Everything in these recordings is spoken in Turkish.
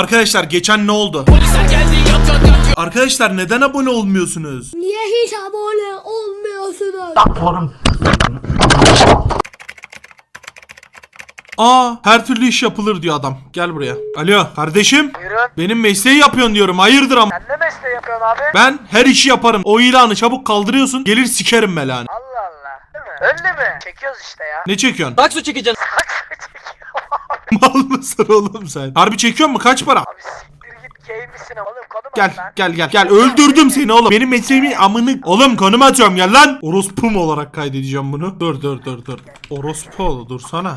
Arkadaşlar geçen ne oldu? Arkadaşlar neden abone olmuyorsunuz? Niye hiç abone olmuyorsunuz? Aa her türlü iş yapılır diyor adam. Gel buraya. Alo kardeşim. Buyurun. Benim mesleği yapıyorsun diyorum. Hayırdır ama. Sen ne mesleği yapıyorsun abi? Ben her işi yaparım. O ilanı çabuk kaldırıyorsun. Gelir sikerim belanı. Allah Allah. Değil mi? Öyle mi? Çekiyoruz işte ya. Ne çekiyorsun? Bak su çekeceksin. Mısın oğlum sen? Harbi çekiyor mu? Kaç para? Abi siktir git gay misin oğlum konum Gel at lan. gel gel gel öldürdüm seni oğlum. Benim mesleğimi amını oğlum konum atıyorum gel lan. Orospum olarak kaydedeceğim bunu. Dur dur dur dur. Orospu ol dursana.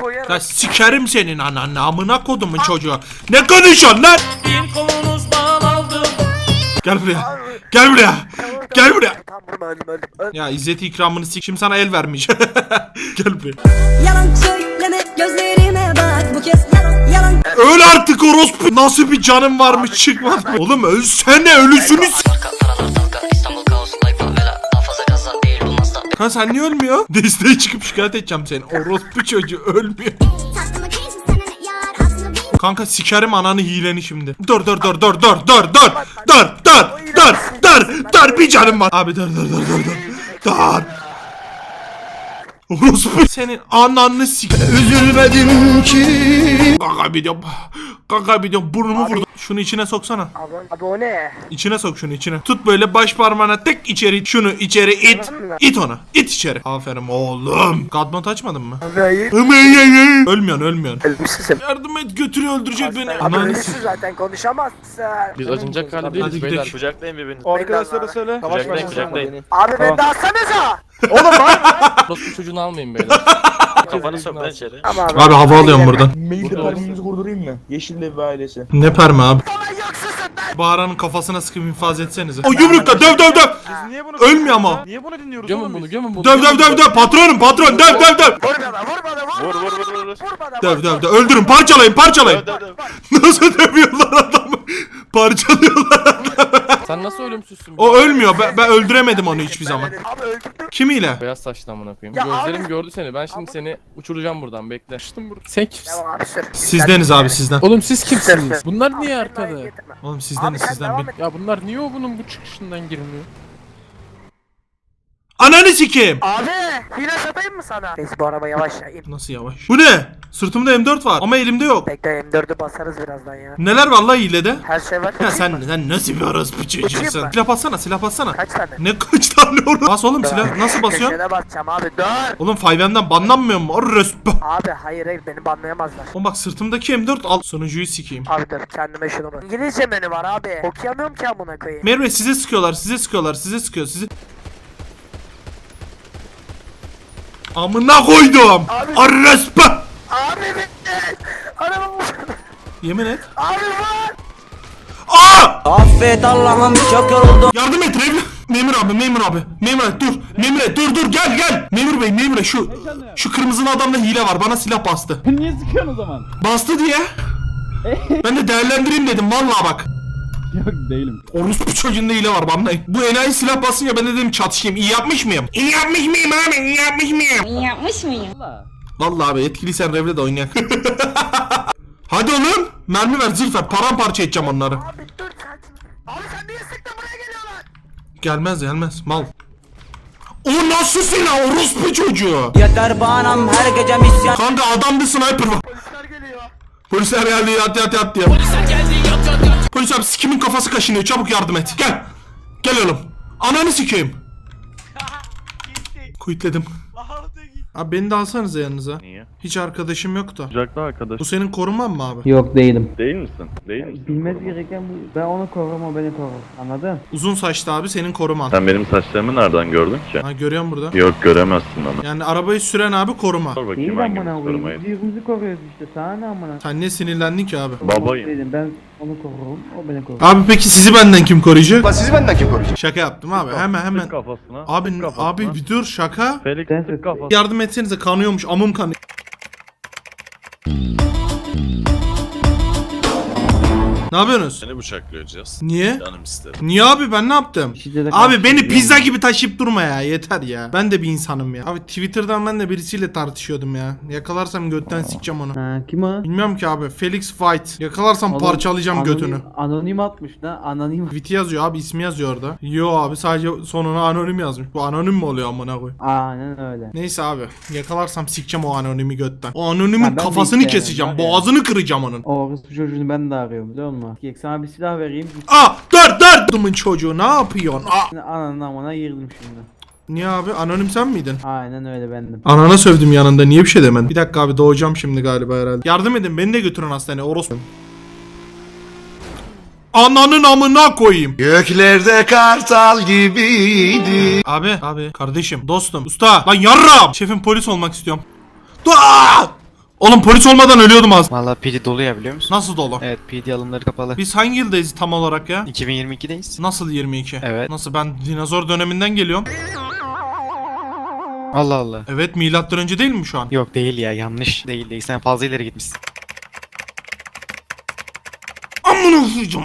Koyarım. Ya sikerim senin ananı amına kodumun çocuğu. Ne konuşuyorsun lan? Gel buraya. Gel buraya. Gel buraya. Öldüm öldüm. öldüm. Ya İzzet ikramını sik. Şimdi sana el vermiş. gel buraya. Yalan söyleme gözlerime bak bu kez yalan yalan Öl artık orospu. Nasıl bir canım varmış çıkmaz. Oğlum ölsene ölüsünü s- Ha sen niye ölmüyor? Desteğe çıkıp şikayet edeceğim seni. Orospu çocuğu ölmüyor. Kanka sikerim ananı hileni şimdi. Dur dur dur dur dur dur dur. Dur dur dur dur bir canım var. Abi dur dur dur dur dur. Dur. Orospu senin ananı sik. Üzülmedim ki. De Kanka bir de burnumu vurdu. Şunu içine soksana. Abi, abi o ne? İçine sok şunu içine. Tut böyle baş parmağına tek içeri it. Şunu içeri it. İt onu. İt içeri. Aferin oğlum. Kadmot açmadın mı? Abi hayır. Ölmüyorsun ölmüyorsun. Ölmüşsün. Yardım et götürüyor öldürecek beni. Abi Ananı sik. zaten konuşamazsın. Biz acınacak hali Hadi değiliz gidelim. beyler. Kucaklayın birbirini. Arkadaşlara söyle. Kucaklayın kucaklayın. Abi beni de alsanıza. Orospu çocuğunu almayın beyler. Kafanı sok lan içeri. Ama abi. Abi hava alıyorum buradan. Mailde permimizi kurdurayım mı? Yeşil Dev ve ailesi. Ne perme abi? Bahara'nın kafasına sıkıp infaz etsenize. O yumrukla döv döv döv. Biz niye bunu Ölmüyor ama. Niye bunu dinliyoruz Gömün oğlum bunu biz? gömün bunu. Döv döv döv döv. Patronum patron döv döv döv. Vur bana vur bana vur. Vur vur vur vur. vur. Vur bana Döv vur. döv döv. Öldürün parçalayın parçalayın. Döv döv döv. Nasıl dövüyorlar adamı? Parçalıyorlar adamı. Sen nasıl ölümsüzsün? O ölmüyor. Ben, ben öldüremedim onu hiçbir zaman. Abi öldürdüm. Kimiyle? Beyaz saçlı amına koyayım. Ya Gözlerim abi- gördü seni. Ben şimdi seni uçuracağım buradan bekle. Şştım burada. Sen kimsin? Tamam abi sür. Sizdeniz abi sizden. Oğlum siz kimsiniz? Bunlar niye Abi, arkada? getirme. Oğlum Abi sizdeniz sen sizden devam bin. et. Ya bunlar niye o bunun bu çıkışından girmiyor? Ananı sikeyim. Abi hile satayım mı sana? Neyse bu araba yavaş ya. Nasıl yavaş? Bu ne? Sırtımda M4 var ama elimde yok. Bekle M4'ü basarız birazdan ya. Neler var lan hilede? Her şey var. Ya sen, sen nasıl bir orospu çocuğusun? Silah bassana silah bassana. Kaç tane? Ne kaç tane orospu? Bas oğlum silah nasıl basıyorsun? Köşede basacağım abi dur. Oğlum 5M'den banlanmıyor mu? Orospu. Abi hayır hayır beni banlayamazlar. Oğlum bak sırtımdaki M4 al. Sonucuyu sikeyim. Abi dur kendime şunu bak. İngilizce menü var abi. Okuyamıyorum ki amına koyayım. Merve size sıkıyorlar size sıkıyorlar size sıkıyor sizi. Amına koydum. Abi- Orospu. Abi bitti. Araba vur. Yemin et. Abi vur. Aa! Affet Allah'ım çok yoruldum Yardım et Revli. Memur abi, memur abi. Memur abi dur. Memur abi, dur dur gel gel. Memur bey, memur şu şu kırmızılı adamda hile var. Bana silah bastı. Niye sıkıyorsun o zaman? Bastı diye. ben de değerlendireyim dedim vallahi bak. Yok değilim. Orospu çocuğunda hile var banlayın. Bu enayi silah basınca ben de dedim çatışayım. İyi yapmış mıyım? İyi yapmış mıyım abi? İyi yapmış mıyım? Yapmış mıyım? Vallahi abi etkiliysen Revle de oynayak. Hadi oğlum. Mermi ver zırh ver. Paramparça edeceğim onları. Abi dur sakin. Abi sen niye sıktın buraya geliyorlar? Gelmez gelmez mal. O nasıl silah orospu çocuğu? Yeter banam her gece misyan Kanka adamda sniper var. Polisler geliyor. Polisler geldi yat yat yat diye. Polis abi sikimin kafası kaşınıyor çabuk yardım et. Gel. Gel oğlum. Ananı sikeyim. Kuyutledim. Abi beni de alsanıza yanınıza. Niye? Hiç arkadaşım yok da. Kucakla arkadaş. Bu senin koruman mı abi? Yok değilim. Değil misin? Değil misin? Bilmez gereken bu. Ben onu korurum o beni korur. Anladın? Uzun saçlı abi senin koruman. Sen benim saçlarımı nereden gördün ki? Ha görüyorum burada. Yok göremezsin ama. Yani arabayı süren abi koruma. Sor bakayım Değil hangimiz amına korumayı. koyayım. Birbirimizi koruyoruz işte. Sana ne amına? Sen niye sinirlendin ki abi? Babayım. Değilim. Ben onu korurum. O beni korur. Abi peki sizi benden kim koruyacak? Sizi benden kim koruyacak? Şaka yaptım abi. Hemen hemen. Sık kafasına. Abi sık kafasına. abi bir dur şaka. Felix Sen kafasına. Yardım etsenize kanıyormuş amım kanıyor. Ne yapıyorsunuz? Seni bıçaklayacağız. Niye? Canım isterim. Niye abi ben ne yaptım? Şiddete Abi beni pizza gibi taşıyıp durma ya yeter ya. Ben de bir insanım ya. Abi Twitter'dan ben de birisiyle tartışıyordum ya. Yakalarsam götten sikeceğim onu. Ha kim o? Bilmiyorum ki abi. Felix White. Yakalarsam Oğlum, parçalayacağım anonim- götünü. Anonim atmış lan anonim. Tweet yazıyor abi ismi yazıyor orada. Yo abi sadece sonuna anonim yazmış. Bu anonim mi oluyor amına koy? Aynen öyle. Neyse abi yakalarsam sikeceğim o anonimi götten. O anonimin ben de kafasını keseceğim. var ya. Boğazını kıracağım onun. O orospu çocuğunu ben de arıyorum biliyor musun? Gel sana bir silah vereyim. Aa dur dur. Dumun çocuğu ne yapıyorsun? Aa. Ananın amına girdim şimdi. Niye abi anonim sen miydin? Aynen öyle bendim. Anana sövdüm yanında niye bir şey demedin? Bir dakika abi doğacağım şimdi galiba herhalde. Yardım edin beni de götürün hastaneye orospu. Ananın amına koyayım. Göklerde kartal gibiydi. Abi abi kardeşim dostum usta lan yarram. Şefim polis olmak istiyorum. Aa! Oğlum polis olmadan ölüyordum az. Valla PD dolu ya biliyor musun? Nasıl dolu? Evet PD alımları kapalı. Biz hangi yıldayız tam olarak ya? 2022'deyiz. Nasıl 22? Evet. Nasıl ben dinozor döneminden geliyorum. Allah Allah. Evet milattan önce değil mi şu an? Yok değil ya yanlış. Değil değil sen fazla ileri gitmişsin. Amına koyacağım.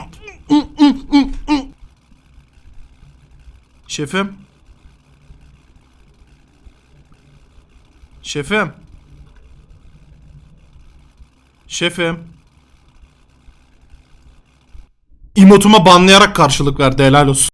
Şefim. Şefim. Şefim. İmotuma banlayarak karşılık verdi helal olsun.